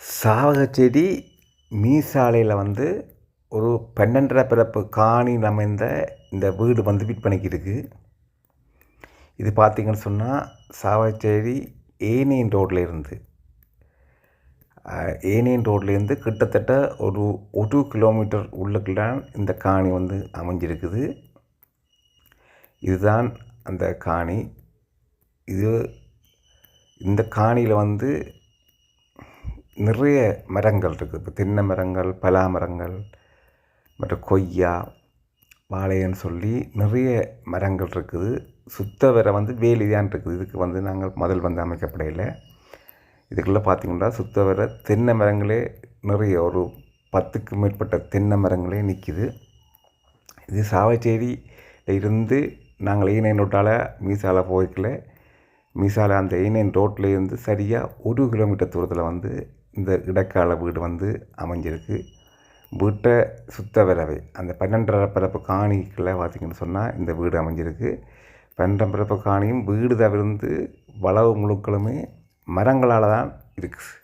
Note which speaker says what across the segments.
Speaker 1: சாவகச்சேரி மீசாலையில் வந்து ஒரு பன்னெண்டரை பிறப்பு காணியில் அமைந்த இந்த வீடு வந்து விற்பனைக்கு இருக்குது இது பார்த்திங்கன்னு சொன்னால் சாவகச்சேரி ஏனியன் ரோட்டில் இருந்து. ஏனியன் ரோட்லேருந்து கிட்டத்தட்ட ஒரு ஒரு கிலோமீட்டர் உள்ளுக்குள்ளான் இந்த காணி வந்து அமைஞ்சிருக்குது. இதுதான் அந்த காணி. இது இந்த காணியில் வந்து நிறைய மரங்கள் இருக்குது. இப்போ தென்னை மரங்கள் பலா மரங்கள் மற்றும் கொய்யா வாழைன்னு சொல்லி நிறைய மரங்கள் இருக்குது. சுத்த வர வந்து வேலி தான் இருக்குது. இதுக்கு வந்து நாங்கள் முதல் வந்து அமைக்கப்படையில். இதுக்குள்ளே பார்த்திங்கன்னா சுத்த வர தென்னை மரங்களே நிறைய ஒரு பத்துக்கு மேற்பட்ட தென்னை மரங்களே நிற்கிது இது சாவச்சேரியில் இருந்து நாங்கள் ஈனைன் ரோட்டால் மீசால போய்க்கல. மீசால அந்த ஈனைன் ரோட்டிலேருந்து சரியாக ஒரு கிலோமீட்டர் தூரத்தில் வந்து இந்த இடைக்கால வீடு வந்து அமைஞ்சிருக்கு. வீட்டை சுத்த விரவை. அந்த பன்னெண்டரை பிறப்பு காணிக்குள்ளே பார்த்திங்கன்னு சொன்னால் இந்த வீடு அமைஞ்சிருக்கு. பன்னெண்டரை பிறப்பு காணியும் வீடு தவிர்த்து வளவு முழுக்களுமே மரங்களால் தான் இருக்குது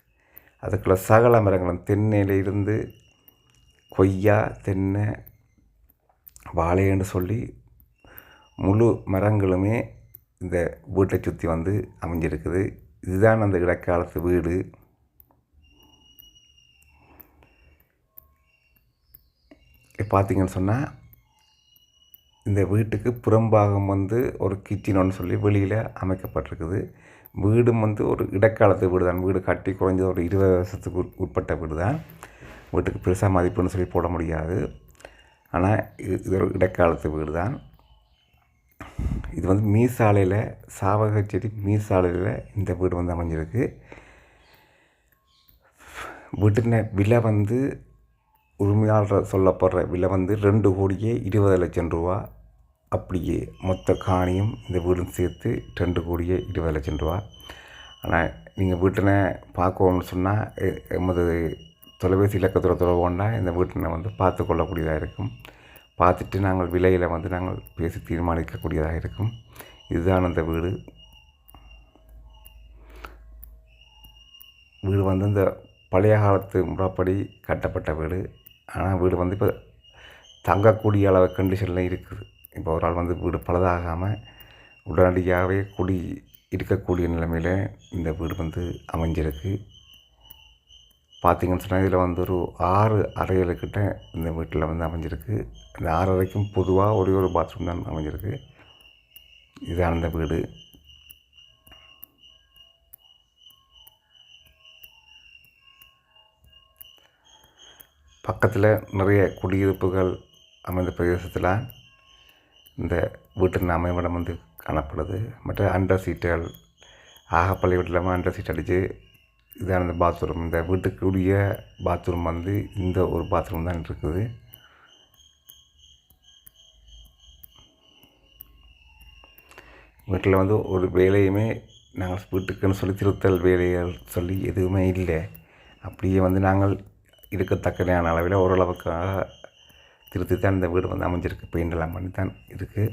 Speaker 1: அதுக்குள்ள சகல மரங்களும் தென்னையிலிருந்து கொய்யா தென்னை வாழைன்னு சொல்லி முழு மரங்களுமே இந்த வீட்டை சுற்றி வந்து அமைஞ்சிருக்குது. இதுதான் அந்த இடைக்காலத்து வீடு. பார்த்தீங்கன்னு சொன்னால் இந்த வீட்டுக்கு புறம்பாகம் வந்து ஒரு கிச்சன் சொல்லி வெளியில் அமைக்கப்பட்டிருக்குது. வீடும் வந்து ஒரு இடைக்காலத்து வீடு தான் வீடு கட்டி குறைஞ்சது ஒரு இருபது வருஷத்துக்கு உட்பட்ட வீடு தான் வீட்டுக்கு பெருசாக மதிப்புன்னு சொல்லி போட முடியாது. ஆனால் இது இது ஒரு இடைக்காலத்து வீடு தான் இது வந்து மீசாலையில் சாவகச்சேரி மீசாலையில் இந்த வீடு வந்து அமைஞ்சிருக்கு. வீட்டின விலை வந்து உரிமையாளர் சொல்லப்படுற விலை வந்து ரெண்டு கோடியே இருபது லட்சம் ரூபா. அப்படியே மொத்த காணியும் இந்த வீடும் சேர்த்து ரெண்டு கோடியே இருபது லட்சம் ரூபா. ஆனால் நீங்கள் வீட்டினை பார்க்கணும்னு சொன்னால் எமது தொலைபேசி இலக்கத்தில் தொடர்புன்னா இந்த வீட்டினை வந்து பார்த்து கொள்ளக்கூடியதாக இருக்கும். பார்த்துட்டு நாங்கள் விலையில் வந்து நாங்கள் பேசி தீர்மானிக்கக்கூடியதாக இருக்கும். இதுதான் அந்த வீடு. வீடு வந்து இந்த பழைய காலத்து முறைப்படி கட்டப்பட்ட வீடு. ஆனால் வீடு வந்து இப்போ தங்கக்கூடிய அளவு கண்டிஷனில் இருக்குது. இப்போ ஒரு ஆள் வந்து வீடு பழுதாகாமல் உடனடியாகவே குடி இருக்கக்கூடிய நிலைமையில் இந்த வீடு வந்து அமைஞ்சிருக்கு. பார்த்திங்கன்னு சொன்னால் இதில் வந்து ஒரு ஆறு அறைகளுக்கிட்ட இந்த வீட்டில் வந்து அமைஞ்சிருக்கு. இந்த ஆறு அறைக்கும் பொதுவாக ஒரே ஒரு பாத்ரூம் தான் அமைஞ்சிருக்கு. இதான் அந்த வீடு. பக்கத்தில் நிறைய குடியிருப்புகள் அமைந்த பிரதேசத்தில் இந்த வீட்டின் அமைவிடம் வந்து காணப்படுது. மற்ற அண்டர் சீட்டுகள் ஆகப்பள்ளி வீட்டில் அண்டர் சீட் அடித்து இதான இந்த பாத்ரூம் இந்த வீட்டுக்குரிய பாத்ரூம் வந்து இந்த ஒரு பாத்ரூம் தான் இருக்குது. வீட்டில் வந்து ஒரு வேலையுமே நாங்கள் வீட்டுக்குன்னு சொல்லி திருத்தல் வேலைகள் சொல்லி எதுவுமே இல்லை. அப்படியே வந்து நாங்கள் இருக்கத்தக்கனையான அளவில் ஓரளவுக்காக திருத்தி தான் இந்த வீடு வந்து அமைஞ்சிருக்கு. பெயிண்டெல்லாம் பண்ணி தான் இருக்குது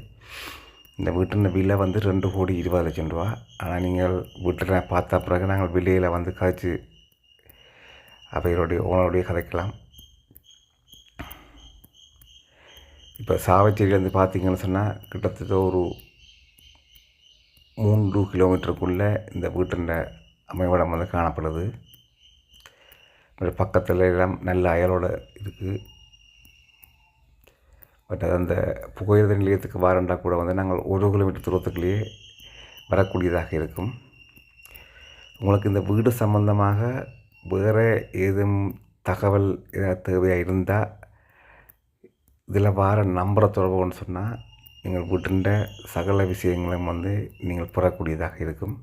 Speaker 1: இந்த வீட்டின் விலை வந்து ரெண்டு கோடி இருபது லட்சம் ரூபா. ஆனால் நீங்கள் வீட்டில் பார்த்த பிறகு நாங்கள் விலையில் வந்து காய்ச்சி அவைகளுடைய ஓனருடைய கதைக்கலாம். இப்போ சாவச்சேரியிலேருந்து பார்த்தீங்கன்னு சொன்னால் கிட்டத்தட்ட ஒரு மூன்று கிலோமீட்டருக்குள்ளே இந்த வீட்டின் அமைவிடம் வந்து காணப்படுது. பக்கத்தில் எல்லாம் நல்ல அயலோடு இருக்குது பட் அது அந்த புகையிரத நிலையத்துக்கு வாரண்டா கூட வந்து நாங்கள் ஒரு கிலோமீட்டர் தூரத்துக்குள்ளேயே வரக்கூடியதாக இருக்கும். உங்களுக்கு இந்த வீடு சம்பந்தமாக வேறு ஏதும் தகவல் ஏதாவது தேவையாக இருந்தால் இதில் வார நம்பரை தொடர்புன்னு சொன்னால் எங்கள் வீட்டுண்ட சகல விஷயங்களும் வந்து நீங்கள் பெறக்கூடியதாக இருக்கும்.